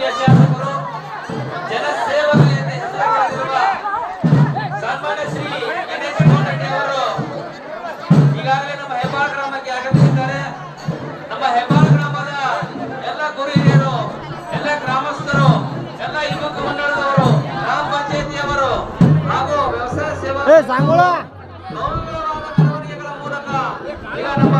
ಕ್ಷೇತ್ರೀಯ ಶಾಸಕರು ಜನಸೇವಕ ಎಂದು ಹೆಸರುಗಳಿರುವ ಸನ್ಮಾನ್ಯ ಶ್ರೀ ಗಣೇಶ್ ಕೋನಟ್ಟಿ ಈಗಾಗಲೇ ನಮ್ಮ ಹೆಬ್ಬಾಳ್ ಗ್ರಾಮಕ್ಕೆ ಆಗಮಿಸಿದ್ದಾರೆ ನಮ್ಮ ಹೆಬ್ಬಾಳ್ ಗ್ರಾಮದ ಎಲ್ಲ ಗುರು ಹಿರಿಯರು ಎಲ್ಲ ಗ್ರಾಮಸ್ಥರು ಎಲ್ಲ ಯುವಕ ಮಂಡಳದವರು ಗ್ರಾಮ ಪಂಚಾಯತಿಯವರು ಹಾಗೂ ವ್ಯವಸಾಯ ಸೇವಾ ಗೌರವವಾದ ಮೂಲಕ ಈಗ ನಮ್ಮ